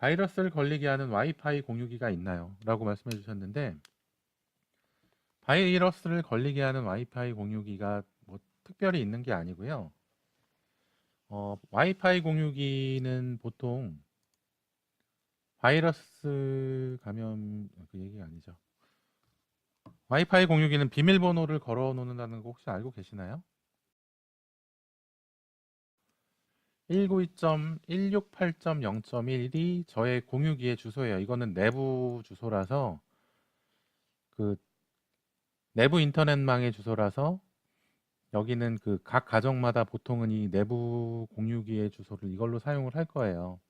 바이러스를 걸리게 하는 와이파이 공유기가 있나요? 라고 말씀해 주셨는데 바이러스를 걸리게 하는 와이파이 공유기가 뭐 특별히 있는 게 아니고요. 어, 와이파이 공유기는 보통 바이러스 감염 그 얘기가 아니죠. 와이파이 공유기는 비밀번호를 걸어 놓는다는 거 혹시 알고 계시나요? 192.168.0.1이 저의 공유기의 주소예요. 이거는 내부 주소라서 그 내부 인터넷망의 주소라서 여기는 그 각 가정마다 보통은 이 내부 공유기의 주소를 이걸로 사용을 할 거예요.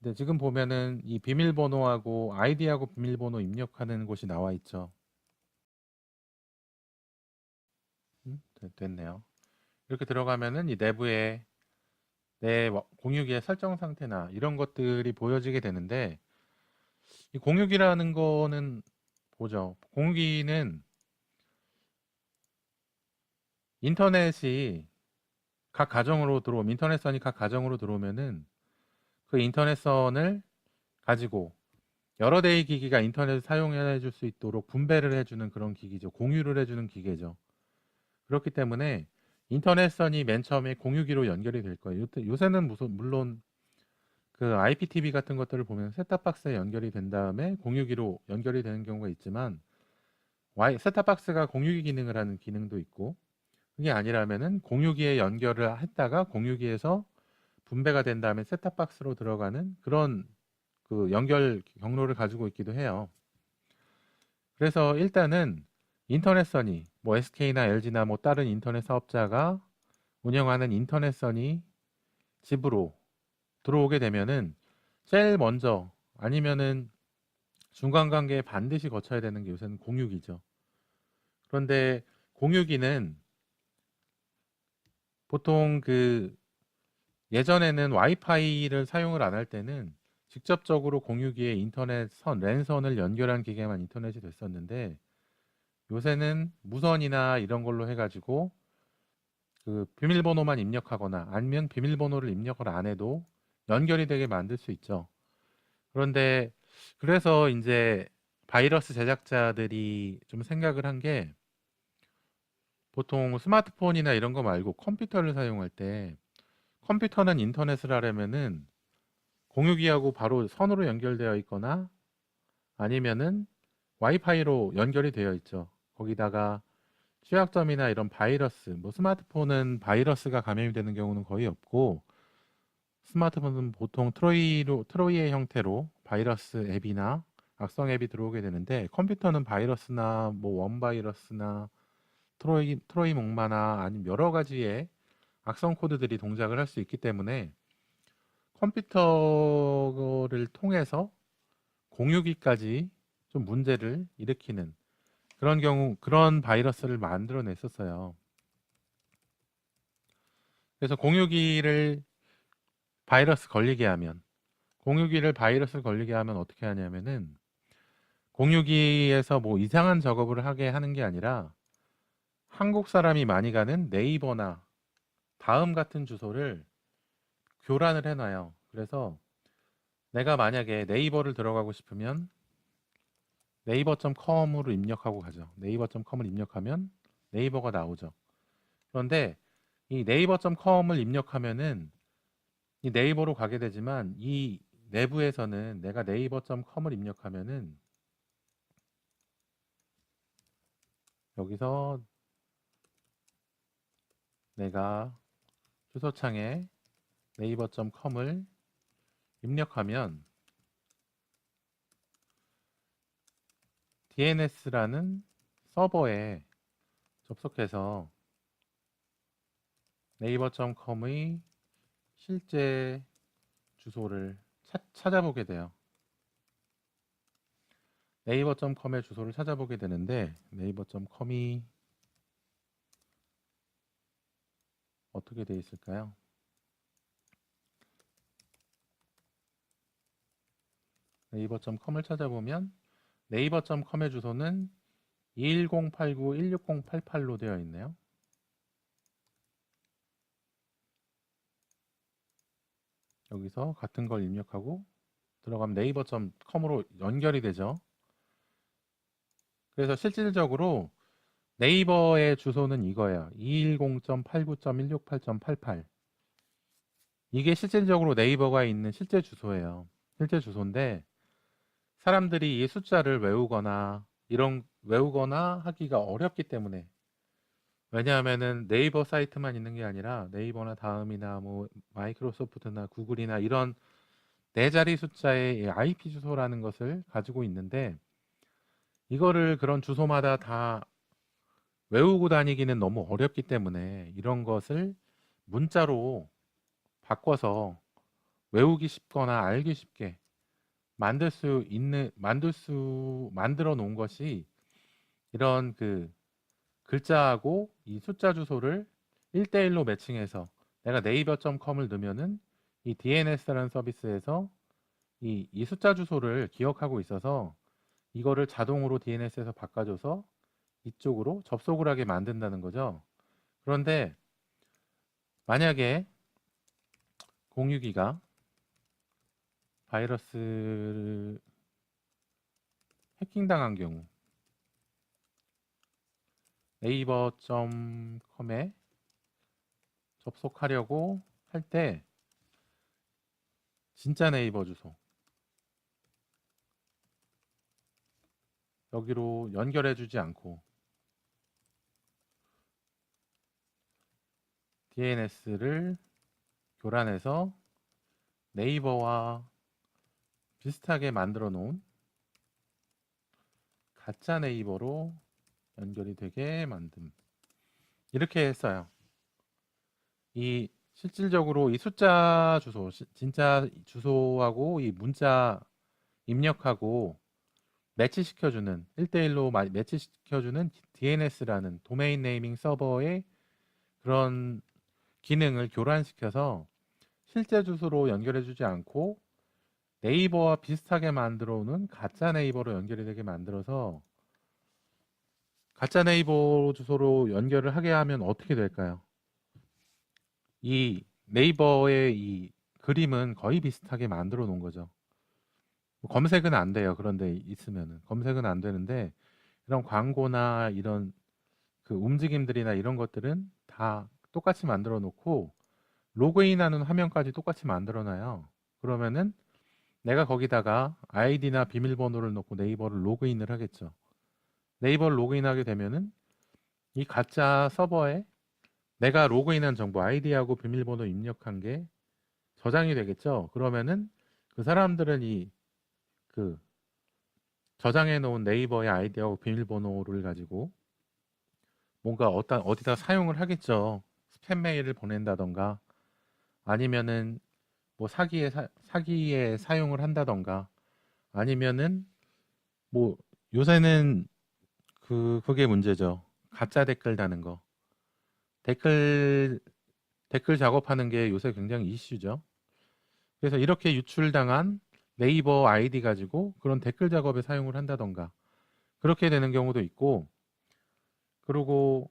근데 지금 보면은 이 비밀번호하고 아이디하고 비밀번호 입력하는 곳이 나와 있죠. 음, 됐- 됐네요. 이렇게 들어가면은 이 내부에 내 와- 공유기의 설정 상태나 이런 것들이 보여지게 되는데 이 공유기라는 거는 보죠. 공유기는 인터넷이 각 가정으로 들어오면 인터넷선이 각 가정으로 들어오면은 그 인터넷선을 가지고 여러 대의 기기가 인터넷을 사용해 줄 수 있도록 분배를 해주는 그런 기기죠. 공유를 해주는 기계죠. 그렇기 때문에 인터넷선이 맨 처음에 공유기로 연결이 될 거예요. 요새는 무슨 물론 그 IPTV 같은 것들을 보면 셋탑박스에 연결이 된 다음에 공유기로 연결이 되는 경우가 있지만 와이 셋탑박스가 공유기 기능을 하는 기능도 있고 그게 아니라면은 공유기에 연결을 했다가 공유기에서 분배가 된 다음에 셋탑박스로 들어가는 그런 그 연결 경로를 가지고 있기도 해요. 그래서 일단은 인터넷선이 뭐 SK나 LG나 뭐 다른 인터넷 사업자가 운영하는 인터넷선이 집으로 들어오게 되면은 제일 먼저 아니면은 중간 관계에 반드시 거쳐야 되는 게 요새는 공유기죠. 그런데 공유기는 보통 그 예전에는 와이파이를 사용을 안 할 때는 직접적으로 공유기에 인터넷 선, 랜선을 연결한 기계만 인터넷이 됐었는데 요새는 무선이나 이런 걸로 해가지고 그 비밀번호만 입력하거나 아니면 비밀번호를 입력을 안 해도 연결이 되게 만들 수 있죠. 그런데 그래서 이제 바이러스 제작자들이 좀 생각을 한 게 보통 스마트폰이나 이런 거 말고 컴퓨터를 사용할 때 컴퓨터는 인터넷을 하려면은 공유기하고 바로 선으로 연결되어 있거나 아니면은 와이파이로 연결이 되어 있죠. 거기다가 취약점이나 이런 바이러스, 뭐 스마트폰은 바이러스가 감염이 되는 경우는 거의 없고 스마트폰은 보통 트로이로 트로이의 형태로 바이러스 앱이나 악성 앱이 들어오게 되는데 컴퓨터는 바이러스나 뭐 원바이러스나 트로이 트로이 목마나 아니면 여러 가지의 악성 코드들이 동작을 할 수 있기 때문에 컴퓨터를 통해서 공유기까지 좀 문제를 일으키는 그런 경우 그런 바이러스를 만들어 냈었어요. 그래서 공유기를 바이러스 걸리게 하면 공유기를 바이러스 걸리게 하면 어떻게 하냐면은 공유기에서 뭐 이상한 작업을 하게 하는 게 아니라 한국 사람이 많이 가는 네이버나 다음 같은 주소를 교란을 해놔요. 그래서 내가 만약에 네이버를 들어가고 싶으면 네이버.com으로 입력하고 가죠. 네이버.com을 입력하면 네이버가 나오죠. 그런데 이 네이버.com을 입력하면은 이 네이버로 가게 되지만 이 내부에서는 내가 네이버.com을 입력하면은 여기서 내가 주소창에 네이버.com을 입력하면 DNS라는 서버에 접속해서 네이버.com의 실제 주소를 찾, 찾아보게 돼요. 네이버.com의 주소를 찾아보게 되는데 네이버.com이 어떻게 돼 있을까요? 네이버.com을 찾아보면 네이버.com의 주소는 21089-16088로 되어 있네요. 여기서 같은 걸 입력하고 들어가면 네이버.com으로 연결이 되죠. 그래서 실질적으로 네이버의 주소는 이거예요. 210.89.168.88. 이게 실질적으로 네이버가 있는 실제 주소예요. 실제 주소인데 사람들이 이 숫자를 외우거나 이런 외우거나 하기가 어렵기 때문에. 왜냐하면은 네이버 사이트만 있는 게 아니라 네이버나 다음이나 뭐 마이크로소프트나 구글이나 이런 네 자리 숫자의 이 IP 주소라는 것을 가지고 있는데 이거를 그런 주소마다 다 외우고 다니기는 너무 어렵기 때문에 이런 것을 문자로 바꿔서 외우기 쉽거나 알기 쉽게 만들 수 있는 만들 수 만들어 놓은 것이 이런 그 글자하고 이 숫자 주소를 1대1로 매칭해서 내가 네이버.com을 넣으면은 이 DNS라는 서비스에서 이, 이 숫자 주소를 기억하고 있어서 이거를 자동으로 DNS에서 바꿔줘서 이쪽으로 접속을 하게 만든다는 거죠. 그런데 만약에 공유기가 바이러스를 해킹당한 경우 네이버.com에 접속하려고 할 때 진짜 네이버 주소 여기로 연결해 주지 않고 DNS를 교란해서 네이버와 비슷하게 만들어 놓은 가짜 네이버로 연결이 되게 만듦. 이렇게 했어요. 이 실질적으로 이 숫자 주소, 시- 진짜 주소하고 이 문자 입력하고 매치시켜주는 1대1로 매치시켜주는 DNS라는 도메인 네이밍 서버의 그런 기능을 교란시켜서 실제 주소로 연결해주지 않고 네이버와 비슷하게 만들어 오는 가짜 네이버로 연결이 되게 만들어서 가짜 네이버 주소로 연결을 하게 하면 어떻게 될까요? 이 네이버의 이 그림은 거의 비슷하게 만들어 놓은 거죠. 뭐 검색은 안 돼요. 그런데 있으면은 검색은 안 되는데 이런 광고나 이런 그 움직임들이나 이런 것들은 다 똑같이 만들어 놓고 로그인하는 화면까지 똑같이 만들어 놔요. 그러면은 내가 거기다가 아이디나 비밀번호를 넣고 네이버를 로그인을 하겠죠. 네이버를 로그인하게 되면은 이 가짜 서버에 내가 로그인한 정보 아이디하고 비밀번호 입력한 게 저장이 되겠죠. 그러면은 그 사람들은 이 그 저장해 놓은 네이버의 아이디하고 비밀번호를 가지고 뭔가 어디다 사용을 하겠죠. 스팸 메일을 보낸다던가 아니면은 뭐 사기에 사, 사기에 사용을 한다던가 아니면은 뭐 요새는 그 그게 문제죠. 가짜 댓글 다는 거. 댓글 댓글 작업하는 게 요새 굉장히 이슈죠. 그래서 이렇게 유출당한 네이버 아이디 가지고 그런 댓글 작업에 사용을 한다던가 그렇게 되는 경우도 있고 그리고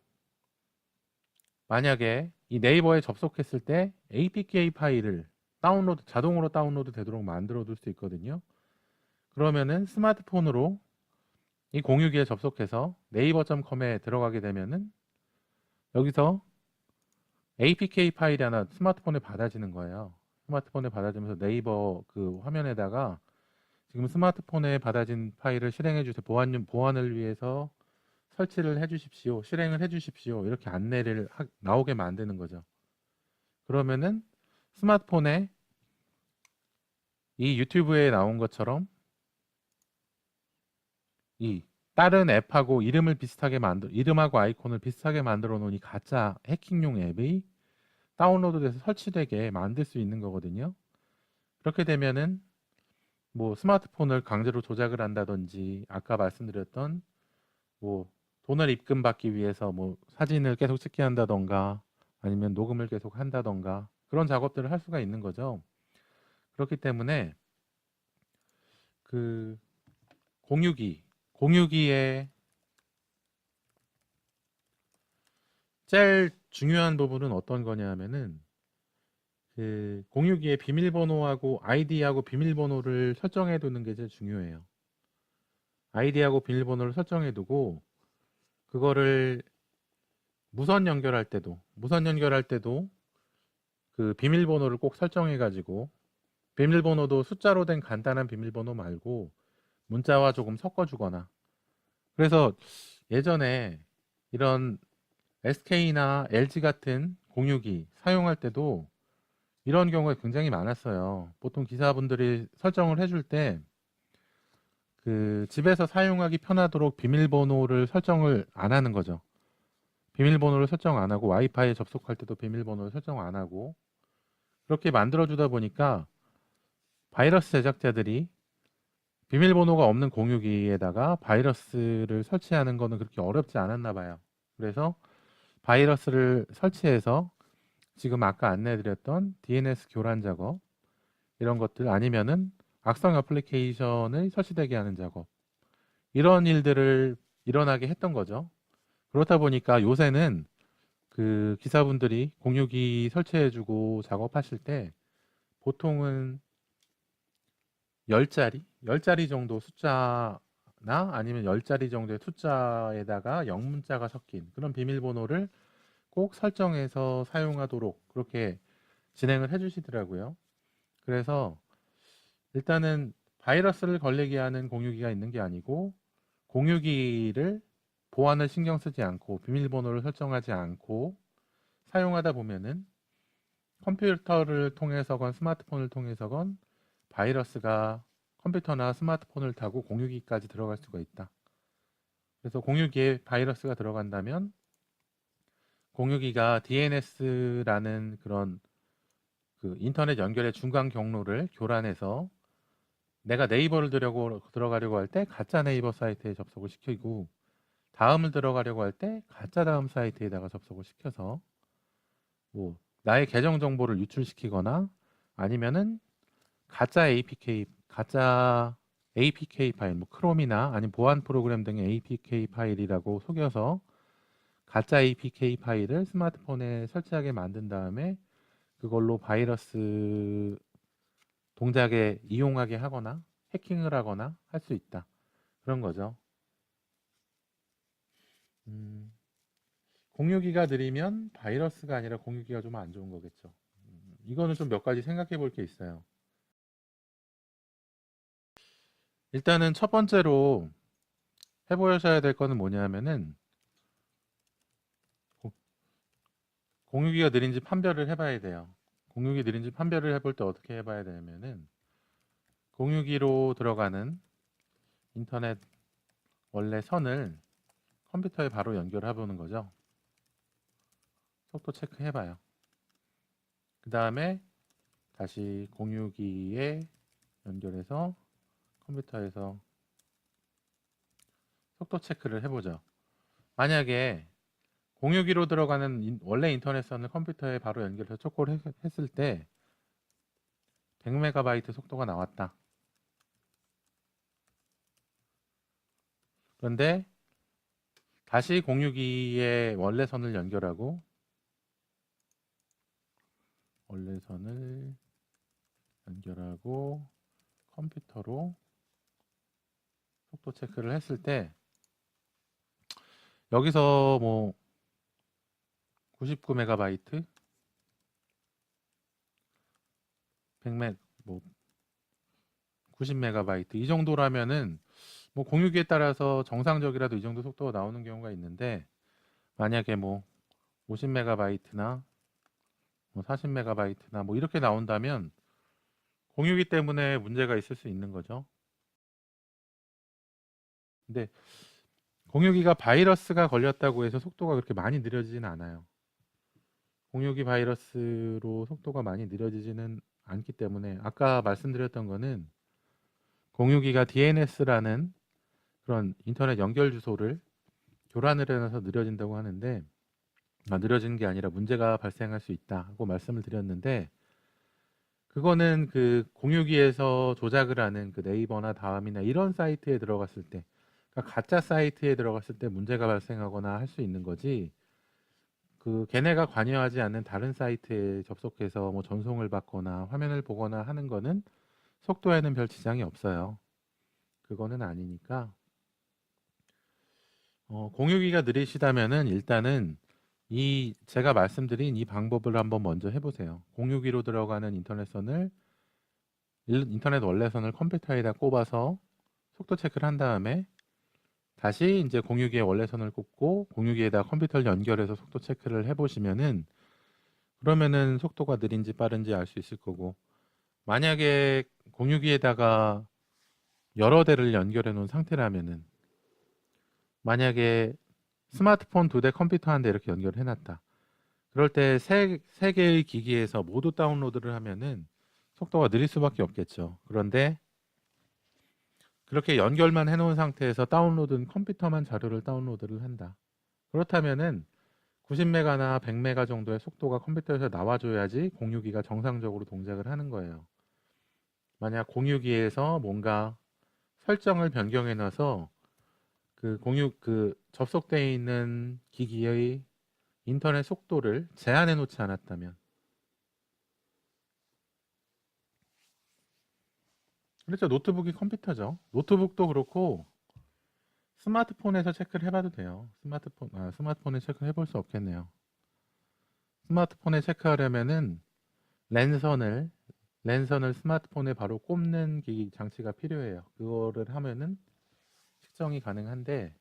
만약에 이 네이버에 접속했을 때 APK 파일을 다운로드 자동으로 다운로드 되도록 만들어 둘 수 있거든요. 그러면은 스마트폰으로 이 공유기에 접속해서 네이버.com에 들어가게 되면은 여기서 APK 파일이 하나 스마트폰에 받아지는 거예요. 스마트폰에 받아지면서 네이버 그 화면에다가 지금 스마트폰에 받아진 파일을 실행해 주세요. 보안 보안을 위해서 설치를 해 주십시오. 실행을 해 주십시오. 이렇게 안내를 하- 나오게 만드는 거죠. 그러면은 스마트폰에 이 유튜브에 나온 것처럼 이 다른 앱하고 이름을 비슷하게 만들 이름하고 아이콘을 비슷하게 만들어 놓은 이 가짜 해킹용 앱이 다운로드돼서 설치되게 만들 수 있는 거거든요. 그렇게 되면은 뭐 스마트폰을 강제로 조작을 한다든지 아까 말씀드렸던 뭐 돈을 입금받기 위해서 뭐 사진을 계속 찍게 한다던가 아니면 녹음을 계속 한다던가 그런 작업들을 할 수가 있는 거죠. 그렇기 때문에 그 공유기 공유기의 제일 중요한 부분은 어떤 거냐 하면은 그 공유기의 비밀번호하고 아이디하고 비밀번호를 설정해 두는 게 제일 중요해요. 아이디하고 비밀번호를 설정해 두고 그거를 무선 연결할 때도 무선 연결할 때도 그 비밀번호를 꼭 설정해 가지고 비밀번호도 숫자로 된 간단한 비밀번호 말고 문자와 조금 섞어 주거나 그래서 예전에 이런 SK나 LG 같은 공유기 사용할 때도 이런 경우가 굉장히 많았어요. 보통 기사분들이 설정을 해줄 때 그 집에서 사용하기 편하도록 비밀번호를 설정을 안 하는 거죠. 비밀번호를 설정 안 하고 와이파이에 접속할 때도 비밀번호를 설정 안 하고 그렇게 만들어 주다 보니까 바이러스 제작자들이 비밀번호가 없는 공유기에다가 바이러스를 설치하는 거는 그렇게 어렵지 않았나 봐요. 그래서 바이러스를 설치해서 지금 아까 안내드렸던 DNS 교란 작업 이런 것들 아니면은 악성 애플리케이션을 설치되게 하는 작업 이런 일들을 일어나게 했던 거죠. 그렇다 보니까 요새는 그 기사분들이 공유기 설치해주고 작업하실 때 보통은 10자리, 10자리 정도 숫자나 아니면 10자리 정도의 숫자에다가 영문자가 섞인 그런 비밀번호를 꼭 설정해서 사용하도록 그렇게 진행을 해주시더라고요. 그래서 일단은 바이러스를 걸리게 하는 공유기가 있는 게 아니고 공유기를 보안을 신경 쓰지 않고 비밀번호를 설정하지 않고 사용하다 보면은 컴퓨터를 통해서건 스마트폰을 통해서건 바이러스가 컴퓨터나 스마트폰을 타고 공유기까지 들어갈 수가 있다. 그래서 공유기에 바이러스가 들어간다면 공유기가 DNS라는 그런 그 인터넷 연결의 중간 경로를 교란해서 내가 네이버를 들어가려고, 들어가려고 할 때 가짜 네이버 사이트에 접속을 시키고 다음을 들어가려고 할 때 가짜 다음 사이트에다가 접속을 시켜서 뭐 나의 계정 정보를 유출시키거나 아니면은 가짜 APK 가짜 APK 파일 뭐 크롬이나 아니면 보안 프로그램 등의 APK 파일이라고 속여서 가짜 APK 파일을 스마트폰에 설치하게 만든 다음에 그걸로 바이러스 동작에 이용하게 하거나 해킹을 하거나 할 수 있다. 그런 거죠. 음, 공유기가 느리면 바이러스가 아니라 공유기가 좀 안 좋은 거겠죠. 음, 이거는 좀 몇 가지 생각해 볼 게 있어요. 일단은 첫 번째로 해보셔야 될 거는 뭐냐면은 고- 공유기가 느린지 판별을 해봐야 돼요. 공유기 느린지 판별을 해볼 때 어떻게 해봐야 되냐면은 공유기로 들어가는 인터넷 원래 선을 컴퓨터에 바로 연결해 보는 거죠. 속도 체크해 봐요. 그 다음에 다시 공유기에 연결해서 컴퓨터에서 속도 체크를 해보죠. 만약에 공유기로 들어가는 인- 원래 인터넷선을 컴퓨터에 바로 연결해서 초콜 했, 했을 때 100MB 속도가 나왔다. 그런데 다시 공유기에 원래 선을 연결하고 원래 선을 연결하고 컴퓨터로 속도 체크를 했을 때 여기서 뭐 99MB 100M 뭐 90MB 이 정도라면은 뭐 공유기에 따라서 정상적이라도 이 정도 속도가 나오는 경우가 있는데 만약에 뭐 50MB나 뭐 40MB나 뭐 이렇게 나온다면 공유기 때문에 문제가 있을 수 있는 거죠. 근데 공유기가 바이러스가 걸렸다고 해서 속도가 그렇게 많이 느려지지는 않아요. 공유기 바이러스로 속도가 많이 느려지지는 않기 때문에 아까 말씀드렸던 거는 공유기가 DNS라는 그런 인터넷 연결 주소를 교란을 해놔서 느려진다고 하는데 아, 느려지는 게 아니라 문제가 발생할 수 있다고 말씀을 드렸는데 그거는 그 공유기에서 조작을 하는 그 네이버나 다음이나 이런 사이트에 들어갔을 때 그러니까 가짜 사이트에 들어갔을 때 문제가 발생하거나 할 수 있는 거지 그 걔네가 관여하지 않는 다른 사이트에 접속해서 뭐 전송을 받거나 화면을 보거나 하는 거는 속도에는 별 지장이 없어요. 그거는 아니니까 어, 공유기가 느리시다면은 일단은 이 제가 말씀드린 이 방법을 한번 먼저 해보세요. 공유기로 들어가는 인터넷선을 일- 인터넷 원래선을 컴퓨터에다 꼽아서 속도 체크를 한 다음에 다시 이제 공유기에 원래선을 꼽고 공유기에다 컴퓨터를 연결해서 속도 체크를 해보시면은 그러면은 속도가 느린지 빠른지 알 수 있을 거고 만약에 공유기에다가 여러 대를 연결해 놓은 상태라면은 만약에 스마트폰 두 대 컴퓨터 한 대 이렇게 연결해 놨다. 그럴 때 세 세 개의 기기에서 모두 다운로드를 하면은 속도가 느릴 수밖에 없겠죠. 그런데 그렇게 연결만 해놓은 상태에서 다운로드는 컴퓨터만 자료를 다운로드를 한다. 그렇다면은 90메가나 100메가 정도의 속도가 컴퓨터에서 나와줘야지 공유기가 정상적으로 동작을 하는 거예요. 만약 공유기에서 뭔가 설정을 변경해 놔서 그 공유 그 접속되어 있는 기기의 인터넷 속도를 제한해 놓지 않았다면 그렇죠. 노트북이 컴퓨터죠. 노트북도 그렇고 스마트폰에서 체크를 해봐도 돼요. 스마트폰 아 스마트폰에 체크를 해볼 수 없겠네요. 스마트폰에 체크하려면은 랜선을 랜선을 스마트폰에 바로 꼽는 기기 장치가 필요해요. 그거를 하면은 측정이 가능한데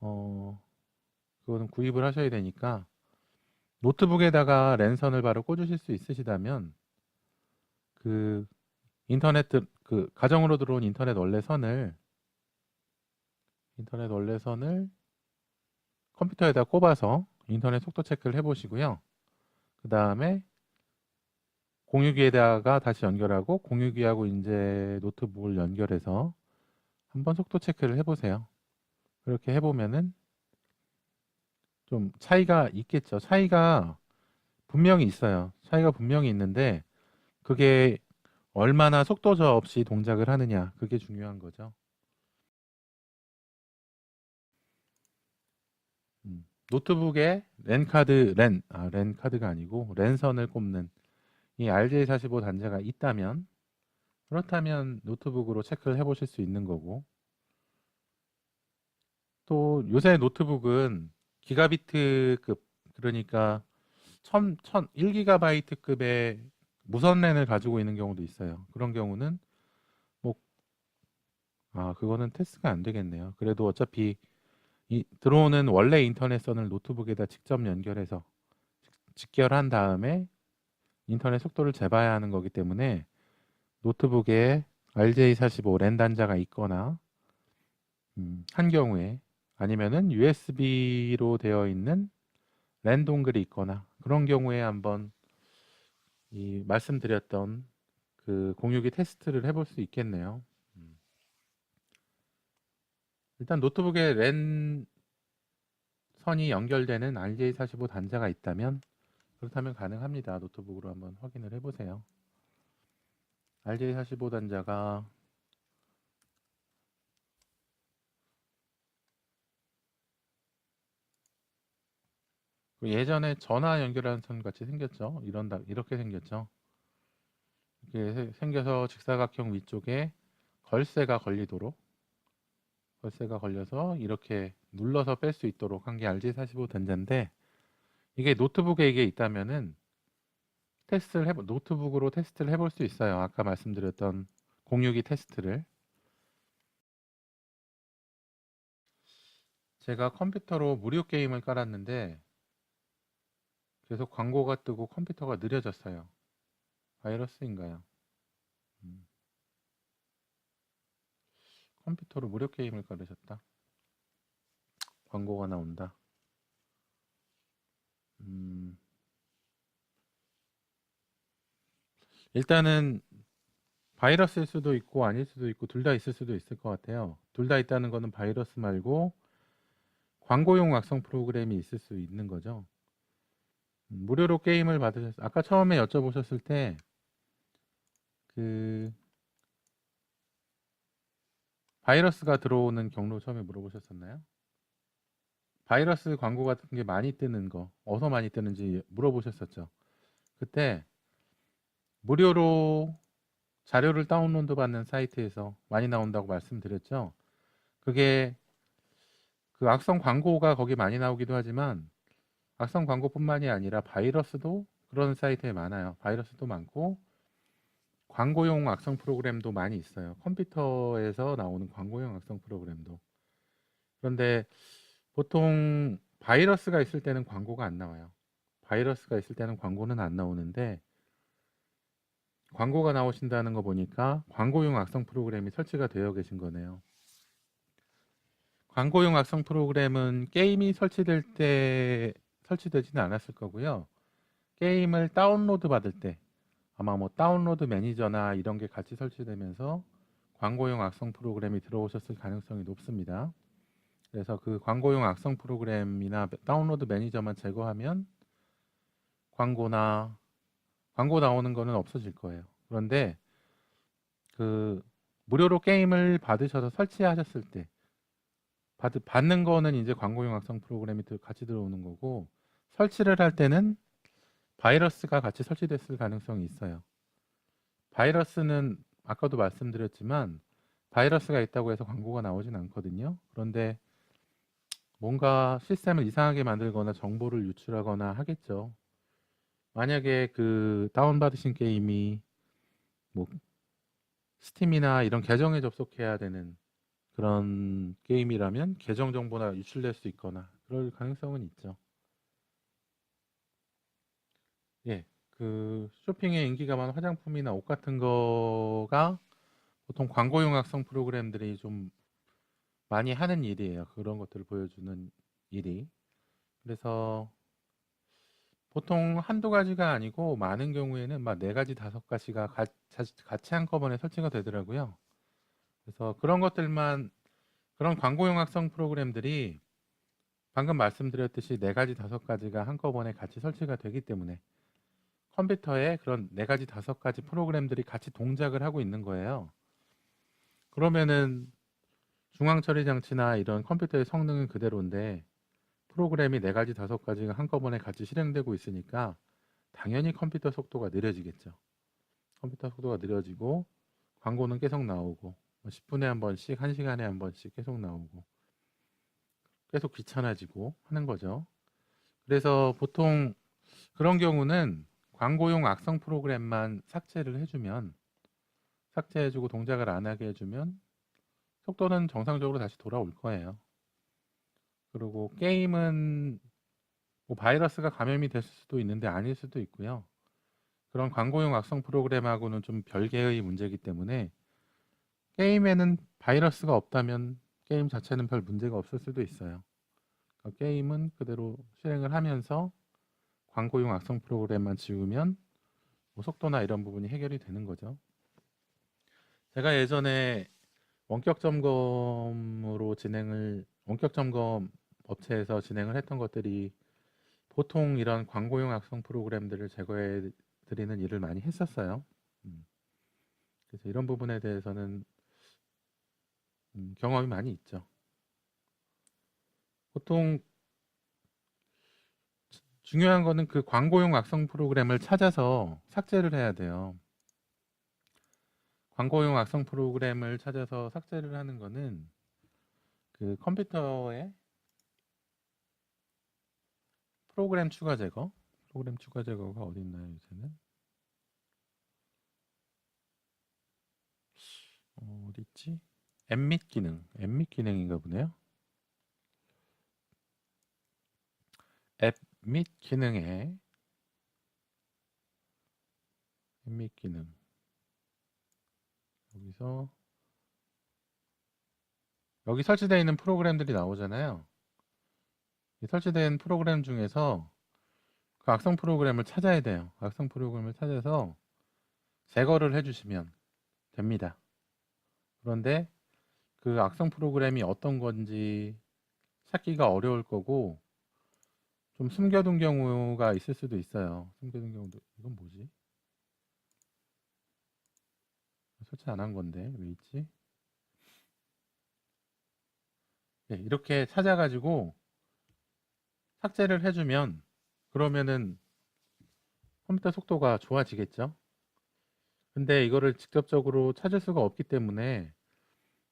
어 그거는 구입을 하셔야 되니까 노트북에다가 랜선을 바로 꽂으실 수 있으시다면 그 인터넷 들- 그 가정으로 들어온 인터넷 원래선을 인터넷 원래선을 컴퓨터에다 꼽아서 인터넷 속도 체크를 해보시고요. 그 다음에 공유기에다가 다시 연결하고 공유기하고 이제 노트북을 연결해서 한번 속도 체크를 해보세요. 그렇게 해보면은 좀 차이가 있겠죠. 차이가 분명히 있어요. 차이가 분명히 있는데 그게 얼마나 속도 저하 없이 동작을 하느냐 그게 중요한 거죠. 음, 노트북에 랜 카드 랜, 아, 랜 카드가 아니고 랜선을 꼽는 이 RJ45 단자가 있다면 그렇다면 노트북으로 체크를 해보실 수 있는 거고 또 요새 노트북은 기가비트급 그러니까 1000, 1000, 1기가바이트급의 무선 랜을 가지고 있는 경우도 있어요. 그런 경우는 뭐 아, 그거는 테스트가 안 되겠네요. 그래도 어차피 이 들어오는 원래 인터넷선을 노트북에다 직접 연결해서 직결한 다음에 인터넷 속도를 재봐야 하는 거기 때문에 노트북에 RJ45 랜 단자가 있거나 음, 한 경우에 아니면은 USB로 되어 있는 랜 동글이 있거나 그런 경우에 한번 이 말씀드렸던 그 공유기 테스트를 해볼 수 있겠네요. 음. 일단 노트북에 랜 선이 연결되는 RJ45 단자가 있다면 그렇다면 가능합니다. 노트북으로 한번 확인을 해보세요. RJ45 단자가 그 예전에 전화 연결하는 선 같이 생겼죠. 이런 다 이렇게 생겼죠. 이렇게 세- 생겨서 직사각형 위쪽에 걸쇠가 걸리도록 걸쇠가 걸려서 이렇게 눌러서 뺄 수 있도록 한 게 RJ45 단자인데 이게 노트북에 이게 있다면은 테스트를 해보 노트북으로 테스트를 해볼 수 있어요. 아까 말씀드렸던 공유기 테스트를 제가 컴퓨터로 무료 게임을 깔았는데 계속 광고가 뜨고 컴퓨터가 느려졌어요. 바이러스인가요? 음. 컴퓨터로 무료 게임을 깔으셨다. 광고가 나온다. 음. 일단은 바이러스일 수도 있고 아닐 수도 있고 둘 다 있을 수도 있을 것 같아요. 둘 다 있다는 거는 바이러스 말고 광고용 악성 프로그램이 있을 수 있는 거죠. 음, 무료로 게임을 받으셨 아까 처음에 여쭤보셨을 때 그 바이러스가 들어오는 경로 처음에 물어보셨었나요? 바이러스 광고 같은 게 많이 뜨는 거 어디서 많이 뜨는지 물어보셨었죠. 그때 무료로 자료를 다운로드 받는 사이트에서 많이 나온다고 말씀드렸죠. 그게 그 악성 광고가 거기 많이 나오기도 하지만 악성 광고뿐만이 아니라 바이러스도 그런 사이트에 많아요. 바이러스도 많고 광고용 악성 프로그램도 많이 있어요. 컴퓨터에서 나오는 광고용 악성 프로그램도. 그런데 보통 바이러스가 있을 때는 광고가 안 나와요. 바이러스가 있을 때는 광고는 안 나오는데 광고가 나오신다는 거 보니까 광고용 악성 프로그램이 설치가 되어 계신 거네요. 광고용 악성 프로그램은 게임이 설치될 때 설치되지는 않았을 거고요. 게임을 다운로드 받을 때 아마 뭐 다운로드 매니저나 이런 게 같이 설치되면서 광고용 악성 프로그램이 들어오셨을 가능성이 높습니다. 그래서 그 광고용 악성 프로그램이나 다운로드 매니저만 제거하면 광고나 광고 나오는 거는 없어질 거예요. 그런데 그 무료로 게임을 받으셔서 설치하셨을 때 받, 받는 거는 이제 광고용 악성 프로그램이 들- 같이 들어오는 거고 설치를 할 때는 바이러스가 같이 설치됐을 가능성이 있어요. 바이러스는 아까도 말씀드렸지만 바이러스가 있다고 해서 광고가 나오진 않거든요. 그런데 뭔가 시스템을 이상하게 만들거나 정보를 유출하거나 하겠죠. 만약에 그 다운받으신 게임이 뭐 스팀이나 이런 계정에 접속해야 되는 그런 게임이라면 계정 정보나 유출될 수 있거나 그럴 가능성은 있죠. 예, 그 쇼핑에 인기가 많은 화장품이나 옷 같은 거가 보통 광고용 악성 프로그램들이 좀 많이 하는 일이에요. 그런 것들을 보여주는 일이. 그래서 보통 한두 가지가 아니고 많은 경우에는 막 네 가지, 다섯 가지가 가- 자- 같이 한꺼번에 설치가 되더라고요. 그래서 그런 것들만 그런 광고용 악성 프로그램들이 방금 말씀드렸듯이 네 가지, 다섯 가지가 한꺼번에 같이 설치가 되기 때문에 컴퓨터에 그런 네 가지, 다섯 가지 프로그램들이 같이 동작을 하고 있는 거예요. 그러면은 중앙 처리 장치나 이런 컴퓨터의 성능은 그대로인데 프로그램이 네 가지, 다섯 가지가 한꺼번에 같이 실행되고 있으니까 당연히 컴퓨터 속도가 느려지겠죠. 컴퓨터 속도가 느려지고 광고는 계속 나오고 10분에 한 번씩, 1시간에 한 번씩 계속 나오고 계속 귀찮아지고 하는 거죠. 그래서 보통 그런 경우는 광고용 악성 프로그램만 삭제를 해주면 삭제해주고 동작을 안 하게 해주면 속도는 정상적으로 다시 돌아올 거예요. 그리고 게임은 뭐 바이러스가 감염이 됐을 수도 있는데 아닐 수도 있고요. 그런 광고용 악성 프로그램하고는 좀 별개의 문제이기 때문에 게임에는 바이러스가 없다면 게임 자체는 별 문제가 없을 수도 있어요. 그러니까 게임은 그대로 실행을 하면서 광고용 악성 프로그램만 지우면 뭐 속도나 이런 부분이 해결이 되는 거죠. 제가 예전에 원격 점검으로 진행을 원격 점검 업체에서 진행을 했던 것들이 보통 이런 광고용 악성 프로그램들을 제거해 드리는 일을 많이 했었어요. 음. 그래서 이런 부분에 대해서는 음, 경험이 많이 있죠. 보통 주- 중요한 거는 그 광고용 악성 프로그램을 찾아서 삭제를 해야 돼요. 광고용 악성 프로그램을 찾아서 삭제를 하는 거는 그 컴퓨터에 프로그램 추가 제거, 프로그램 추가 제거가 어디 있나요, 요새는? 어, 어디 있지? 앱및 기능, 앱및 기능인가 보네요. 앱 및 기능에 앱및 기능 여기서 여기 설치되어 있는 프로그램들이 나오잖아요. 이 설치된 프로그램 중에서 그 악성 프로그램을 찾아야 돼요. 악성 프로그램을 찾아서 제거를 해주시면 됩니다. 그런데 그 악성 프로그램이 어떤 건지 찾기가 어려울 거고 좀 숨겨둔 경우가 있을 수도 있어요. 숨겨둔 경우도 이건 뭐지? 설치 안 한 건데 왜 있지? 네, 이렇게 찾아가지고 삭제를 해주면 그러면은 컴퓨터 속도가 좋아지겠죠. 근데 이거를 직접적으로 찾을 수가 없기 때문에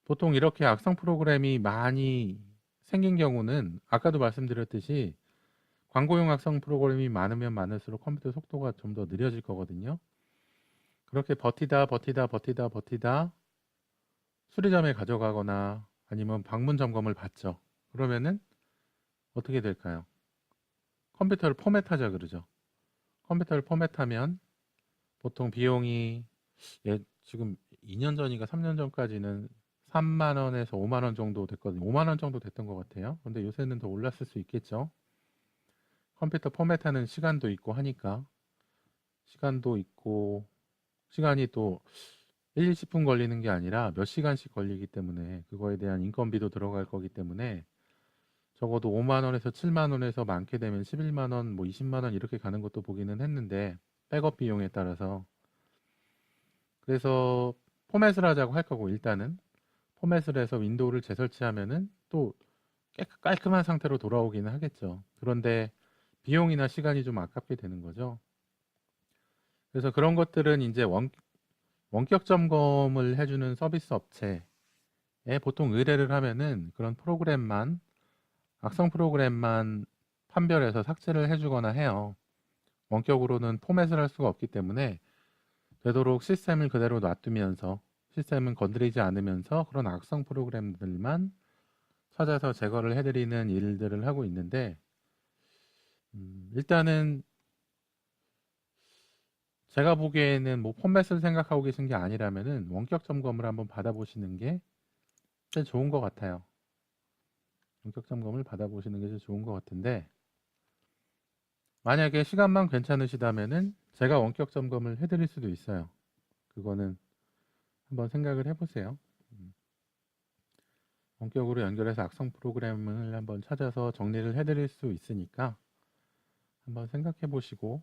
보통 이렇게 악성 프로그램이 많이 생긴 경우는 아까도 말씀드렸듯이 광고용 악성 프로그램이 많으면 많을수록 컴퓨터 속도가 좀 더 느려질 거거든요. 그렇게 버티다 버티다 버티다 버티다 수리점에 가져가거나 아니면 방문 점검을 받죠. 그러면은 어떻게 될까요? 컴퓨터를 포맷하자 그러죠. 컴퓨터를 포맷하면 보통 비용이 예, 지금 2년 전인가 3년 전까지는 3만 원에서 5만 원 정도 됐거든요. 5만 원 정도 됐던 것 같아요. 근데 요새는 더 올랐을 수 있겠죠. 컴퓨터 포맷하는 시간도 있고 하니까. 시간도 있고 시간이 또 1, 20분 걸리는 게 아니라 몇 시간씩 걸리기 때문에 그거에 대한 인건비도 들어갈 거기 때문에 적어도 5만 원에서 7만 원에서 많게 되면 11만 원, 뭐 20만 원 이렇게 가는 것도 보기는 했는데 백업 비용에 따라서. 그래서 포맷을 하자고 할 거고 일단은. 포맷을 해서 윈도우를 재설치하면은 또 깔끔한 상태로 돌아오기는 하겠죠. 그런데 비용이나 시간이 좀 아깝게 되는 거죠. 그래서 그런 것들은 이제 원, 원격 점검을 해주는 서비스 업체에 보통 의뢰를 하면은 그런 프로그램만 악성 프로그램만 판별해서 삭제를 해주거나 해요. 원격으로는 포맷을 할 수가 없기 때문에 되도록 시스템을 그대로 놔두면서 시스템은 건드리지 않으면서 그런 악성 프로그램들만 찾아서 제거를 해드리는 일들을 하고 있는데 음, 일단은 제가 보기에는 뭐 포맷을 생각하고 계신 게 아니라면은 원격 점검을 한번 받아보시는 게 제일 좋은 것 같아요. 원격 점검을 받아보시는 게 제일 좋은 것 같은데 만약에 시간만 괜찮으시다면은 제가 원격 점검을 해드릴 수도 있어요. 그거는 한번 생각을 해보세요. 음. 원격으로 연결해서 악성 프로그램을 한번 찾아서 정리를 해드릴 수 있으니까 한번 생각해 보시고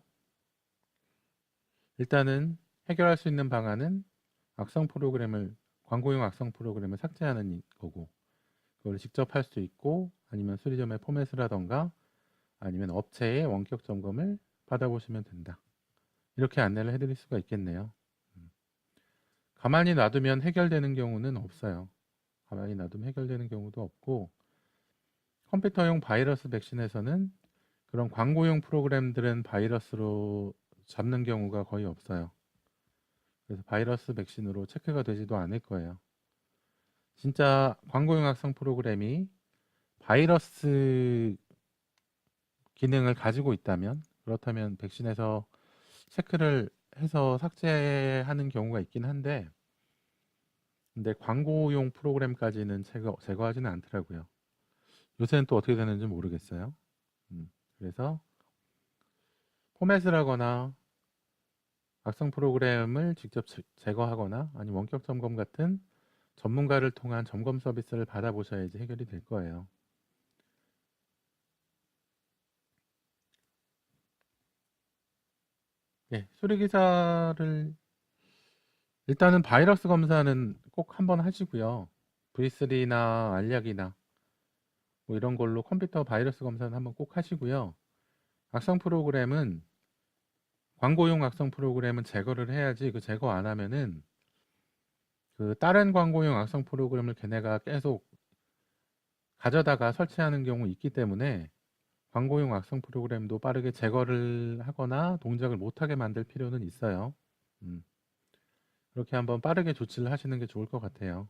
일단은 해결할 수 있는 방안은 악성 프로그램을 광고용 악성 프로그램을 삭제하는 거고 그걸 직접 할 수 있고 아니면 수리점에 포맷을 하던가 아니면 업체의 원격 점검을 받아보시면 된다. 이렇게 안내를 해드릴 수가 있겠네요. 음. 가만히 놔두면 해결되는 경우는 없어요. 가만히 놔두면 해결되는 경우도 없고 컴퓨터용 바이러스 백신에서는 그런 광고용 프로그램들은 바이러스로 잡는 경우가 거의 없어요. 그래서 바이러스 백신으로 체크가 되지도 않을 거예요. 진짜 광고용 악성 프로그램이 바이러스 기능을 가지고 있다면 그렇다면 백신에서 체크를 해서 삭제하는 경우가 있긴 한데 근데 광고용 프로그램까지는 제거, 제거하지는 않더라고요. 요새는 또 어떻게 되는지 모르겠어요. 음, 그래서 포맷을 하거나 악성 프로그램을 직접 제- 제거하거나 아니면 원격 점검 같은 전문가를 통한 점검 서비스를 받아보셔야지 해결이 될 거예요. 네, 수리 기사를 일단은 바이러스 검사는 꼭 한번 하시고요. V3나 알약이나 뭐 이런 걸로 컴퓨터 바이러스 검사는 한번 꼭 하시고요. 악성 프로그램은 광고용 악성 프로그램은 제거를 해야지 그 제거 안 하면은 그 다른 광고용 악성 프로그램을 걔네가 계속 가져다가 설치하는 경우 있기 때문에 광고용 악성 프로그램도 빠르게 제거를 하거나 동작을 못하게 만들 필요는 있어요. 음. 그렇게 한번 빠르게 조치를 하시는 게 좋을 것 같아요.